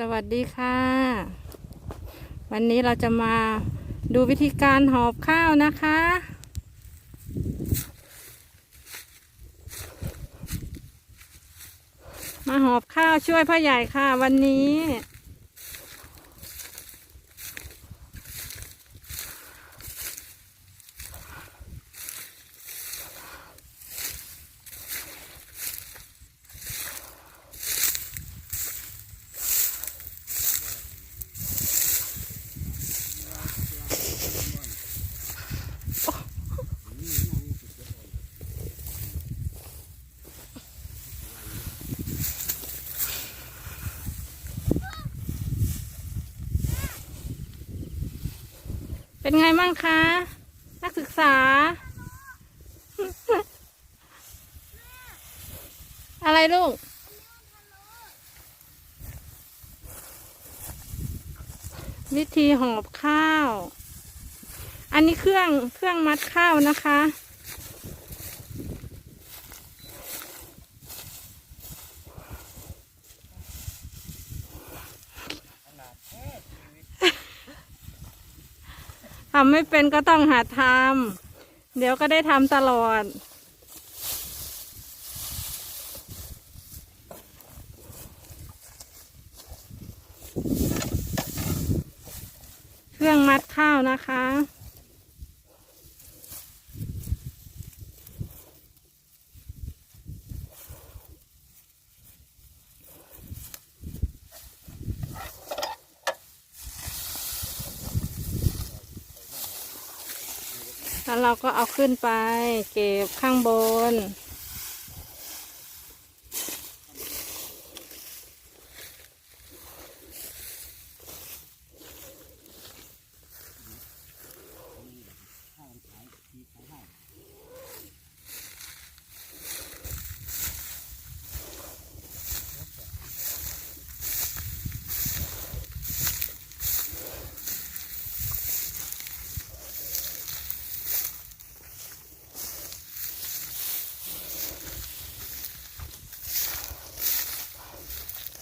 สวัสดีค่ะ วันนี้เราจะมาดูวิธีการหอบข้าวนะคะ มาหอบข้าวช่วยพ่อใหญ่ค่ะวันนี้างคะ นักศึกษา อะไรลูก วิธีหอบข้าว อันนี้เครื่องเครื่องมัดข้าวนะคะ ทำไม่เป็นก็ต้องหาทำเดี๋ยวก็ได้ทำตลอด เครื่องมัดข้าวนะคะ แล้วเราก็เอาขึ้นไป เก็บข้างบน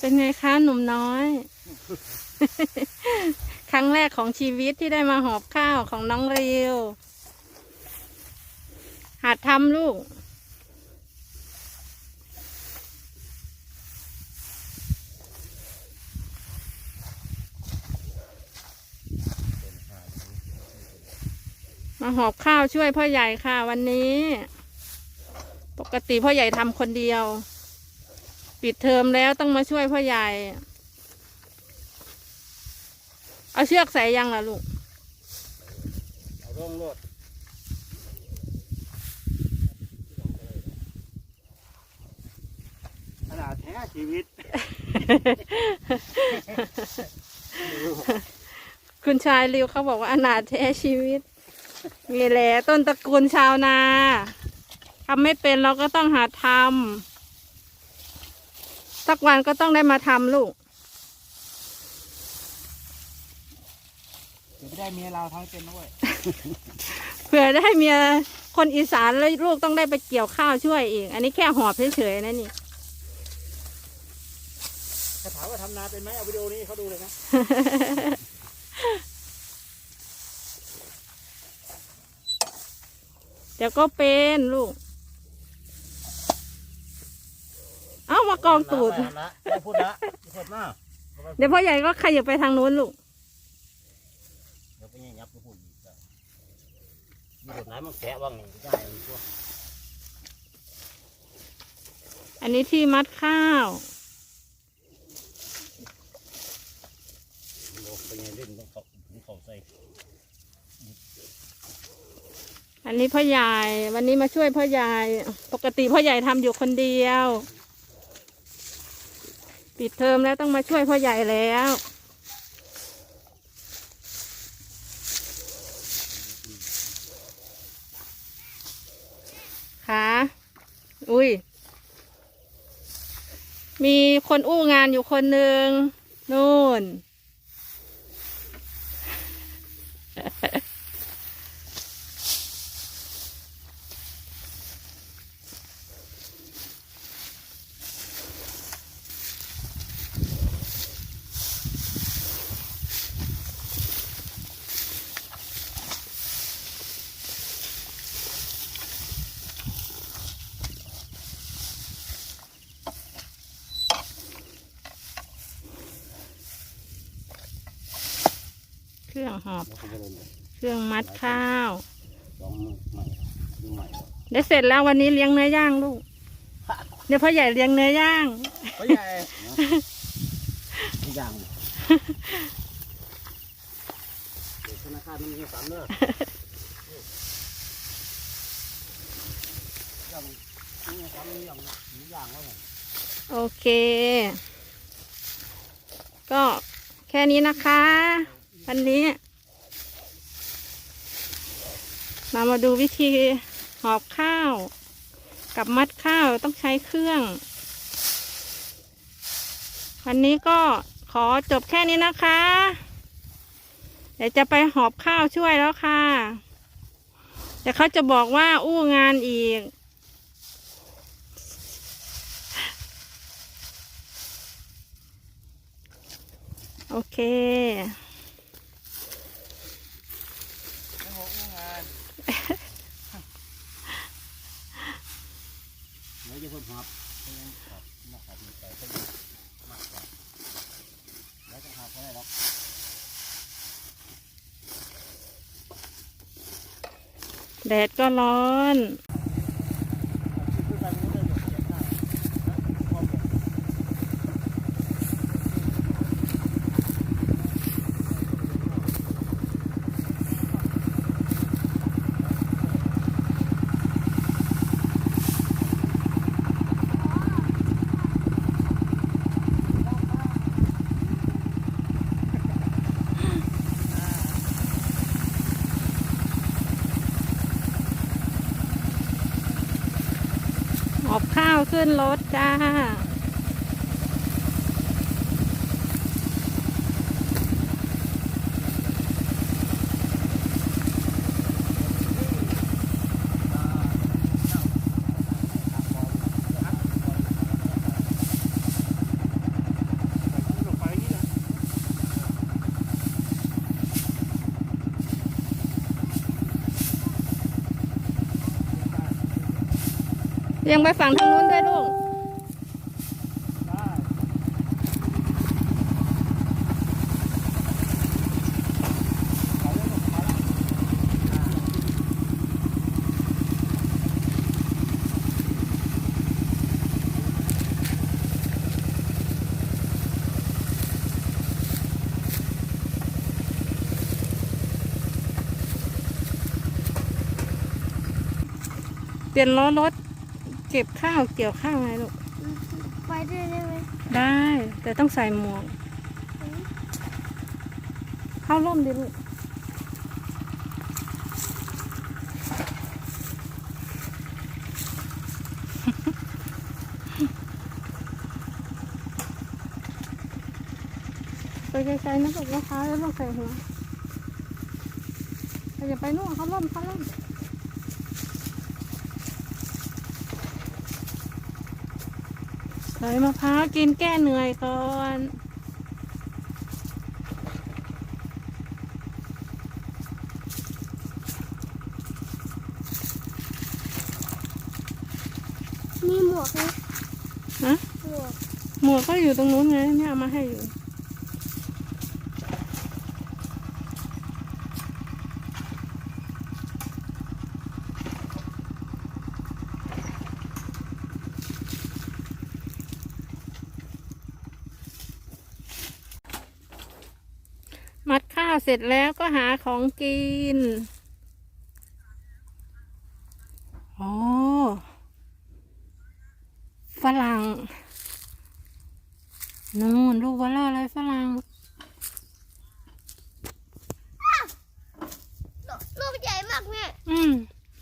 เป็นไงคะหนุ่มน้อย ครั้งแรกของชีวิตที่ได้มาหอบข้าวของน้องเรีวหัดทำลูก มาหอบข้าวช่วยพ่อใหญ่ค่ะวันนี้ ปกติพ่อใหญ่ทำคนเดียว ปิดเทอมแล้วต้องมาช่วยพ่อใหญ่ เอาเชือกใส่ยังล่ะลูก เอาร่องรถขนาดแท้ชีวิต คุณชายริวเขาบอกว่าอนาถแท้ชีวิต มีแหละต้นตระกูลชาวนาทำไม่เป็นเราก็ต้องหาทำ สักวันก็ต้องได้มาทำลูกเดี๋ยวไม่ได้เมียเราทำให้เป็นด้วยเผื่อได้เมียคนอีสานแล้วลูกต้องได้ไปเกี่ยวข้าวช่วยอีก อันนี้แค่หอบเฉยๆนะนี่ ถ้าถามว่าทำนาเป็นไหมเอาวิดีโอนี้ให้เขาดูเลยนะ เดี๋ยวก็เป็นลูก เอา มากองตูดนะไม่พูดนะไม่พูดนะเดี๋ยวพ่อใหญ่ก็ขยับไปทางนู้นลูก เดี๋ยวไปยังยับไปพูดอีกแล้วมีบทไหนมันแกะว่างนี่ได้พวกอันนี้ที่มัดข้าว โลกเป็นยังเล่นต้องเขาถึงเขาใส่อันนี้พ่อใหญ่ วันนี้มาช่วยพ่อใหญ่ ปกติพ่อใหญ่ทำอยู่คนเดียว ปิดเทอมแล้วต้องมาช่วยพ่อใหญ่แล้วค่ะอุ้ย มีคนอู้งานอยู่คนหนึ่งนู่น รื่องหอบแล้วก็ไปเลยเครื่องมัดข้าวสองมือใหม่มือใหม่เดี๋ยวเสร็จแล้ววันนี้เลี้ยงเนื้อย่างลูก เดี๋ยวพ่อใหญ่เลี้ยงเนื้อย่างพ่อใหญ่ทุกอย่างเดี๋ยวธนาคารมันมีสามเนอะอย่างนี้สามมีอย่างมีอย่างแล้วไงโอเค ก็แค่นี้นะคะ วันนี้ เรามาดูวิธีหอบข้าว กับมัดข้าวต้องใช้เครื่อง วันนี้ก็ขอจบแค่นี้นะคะ เดี๋ยวจะไปหอบข้าวช่วยแล้วค่ะเดี๋ยวเขาจะบอกว่าอู้งานอีกโอเค เดี๋ยวจะเพิ่มหับเพราะงั้นครับมาขับมีใจก็มากกว่าแล้วจะหาเขาได้หรอกแดดก็ร้อน หอบ ขึ้นรถจ้า เรียงไปฝั่งทางนู้นด้วยลูกเปลี่ยนล้อรถ เก็บข้าวเกี่ยวข้าวไงลูก ไปด้วยได้ไหมได้ แต่ต้องใส่หมวก เข้าร่มดิลูกไปไกลๆนะลูกนะคะแล้วต้องใส่หัวอย่าไปนู่นเขาล่มเขาล่ม ใส่มะพร้าวกินแก้เหนื่อยก่อนมีหมวกไหมฮะหมวกหมวกก็อยู่ตรงนู้นไงเนี่ยเอามาให้อยู่ เสร็จแล้วก็หาของกิน โอ้ฝรั่งนู่นลูกวอลเลอร์เลยฝรั่งลูกใหญ่มากแม่อืม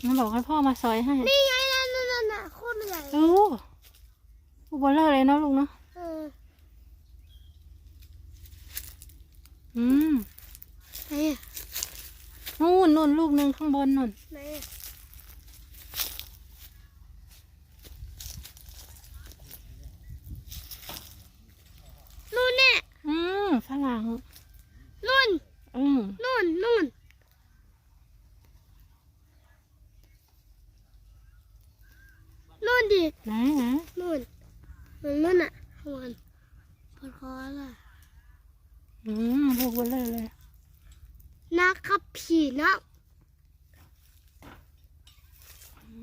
มันบอกให้พ่อมาซอยให้ นี่ไงนั่นนั่นนั่นน่ะโคตรใหญ่ โอ้ลูกวอลเลอร์เลยเนาะลูกเนาะเอออืมไหนอะ นู่นนู่นลูกหนึ่งข้างบนนู่นไหนอะนู่นเนี่ยอืมฝรั่งนู่นอืมนู่นนู่นนู่นดิไหนไหนนู่นนู่นนู่นอะข้างบนพอคอละอืมลูกวอลเลอร์เลย นะครับพี่น้อง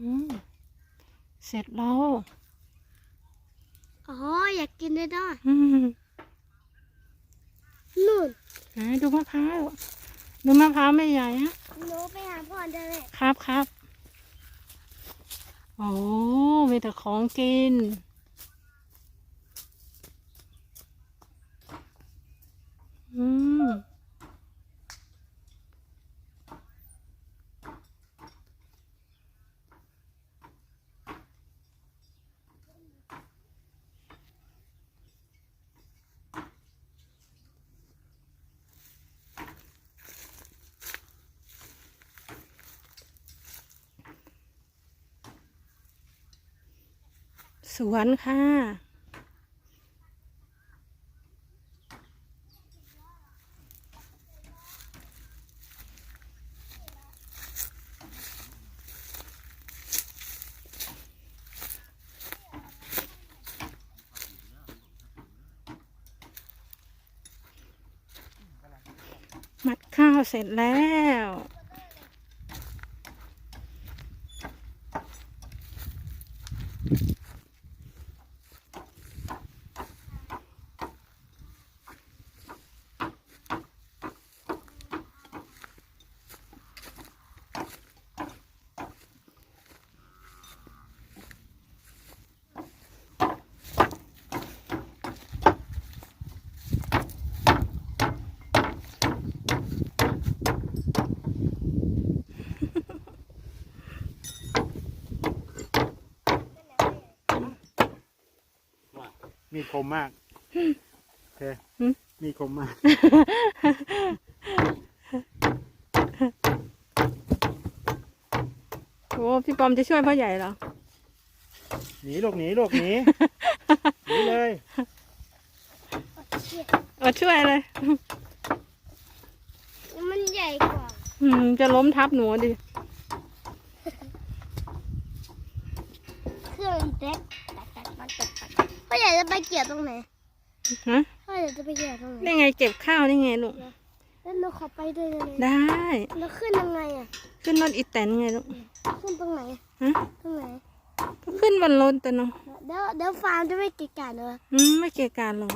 อืม เสร็จแล้ว อ๋อ อยากกินได้ด้วยอืมนู่นไหนดูมะพร้าว ดูมะพร้าวไม่ใหญ่ฮะหนูไปหาพ่อได้เลยครับครับ โอ้มีแต่ของกิน อืม สวนค่ะ มัดข้าวเสร็จแล้ว มีดคมมากโอเคหืมมีดคมมาก โอ้พี่ปอมจะช่วยพ่อใหญ่เหรอ หนีลูกหนีลูกหนีหนีเลยเออช่วยเลย มันใหญ่กว่า อืม จะล้มทับหนูดิ เครื่องแต๊กตักตักตักตักตักพ่อใหญ่จะไป เกี่ยวตรงไหนฮะพ่อใหญ่จะไปเกี่ยวตรงไหนนี่ไงเก็บข้าวนี่ไงลูกแล้วหนูขอไปด้วยได้ไหมได้แล้วขึ้นยังไงอะ ขึ้นรถอีแตนไงลูก ขึ้นตรงไหนฮะตรงไหนก็ขึ้นบนรถแต่เนาะเดี๋ยวเดี๋ยวฟาร์มจะไม่เกะกะเลยอืมไม่เกี่ยการหรอก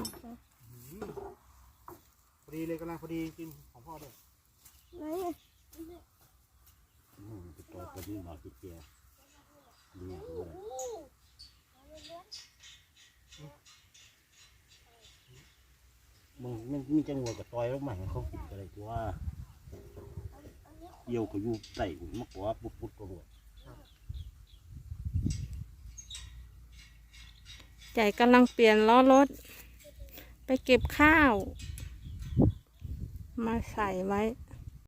พอดีเลยกำลังพอดีกินของพ่อด้วยไหนตัวตัวนี้มาติดเกียร์ดีมันมัน มีจังหวะกับตอยแล้วใหม่เขากินอะไรตัวเยี่ยวก็อยู่ใส่มากกว่าปุ๊บปุ๊บก็หัวใหญ่กำลังเปลี่ยนล้อรถ ไปเก็บข้าว มาใส่ไว้